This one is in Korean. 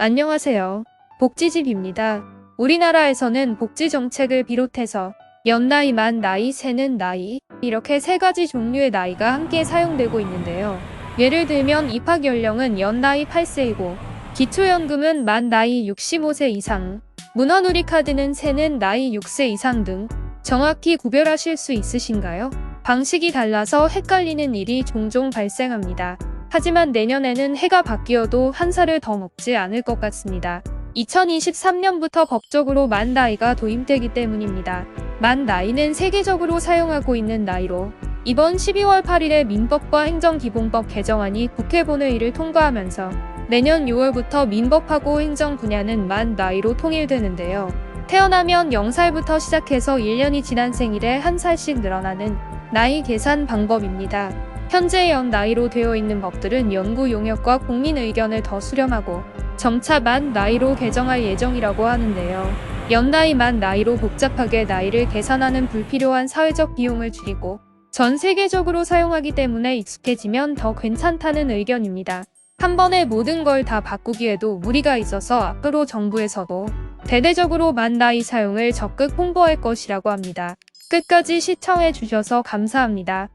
안녕하세요. 복지집입니다. 우리나라에서는 복지 정책을 비롯해서 연나이, 만 나이, 새는 나이 이렇게 세 가지 종류의 나이가 함께 사용되고 있는데요. 예를 들면 입학 연령은 연나이 8세이고 기초연금은 만 나이 65세 이상, 문화누리 카드는 새는 나이 6세 이상 등 정확히 구별하실 수 있으신가요? 방식이 달라서 헷갈리는 일이 종종 발생합니다. 하지만 내년에는 해가 바뀌어도 한 살을 더 먹지 않을 것 같습니다. 2023년부터 법적으로 만 나이가 도입되기 때문입니다. 만 나이는 세계적으로 사용하고 있는 나이로 이번 12월 8일에 민법과 행정기본법 개정안이 국회 본회의를 통과하면서 내년 6월부터 민법하고 행정 분야는 만 나이로 통일되는데요. 태어나면 0살부터 시작해서 1년이 지난 생일에 한 살씩 늘어나는 나이 계산 방법입니다. 현재 연 나이로 되어 있는 법들은 연구 용역과 국민 의견을 더 수렴하고 점차 만 나이로 개정할 예정이라고 하는데요. 연나이 만 나이로 복잡하게 나이를 계산하는 불필요한 사회적 비용을 줄이고 전 세계적으로 사용하기 때문에 익숙해지면 더 괜찮다는 의견입니다. 한 번에 모든 걸 다 바꾸기에도 무리가 있어서 앞으로 정부에서도 대대적으로 만 나이 사용을 적극 홍보할 것이라고 합니다. 끝까지 시청해 주셔서 감사합니다.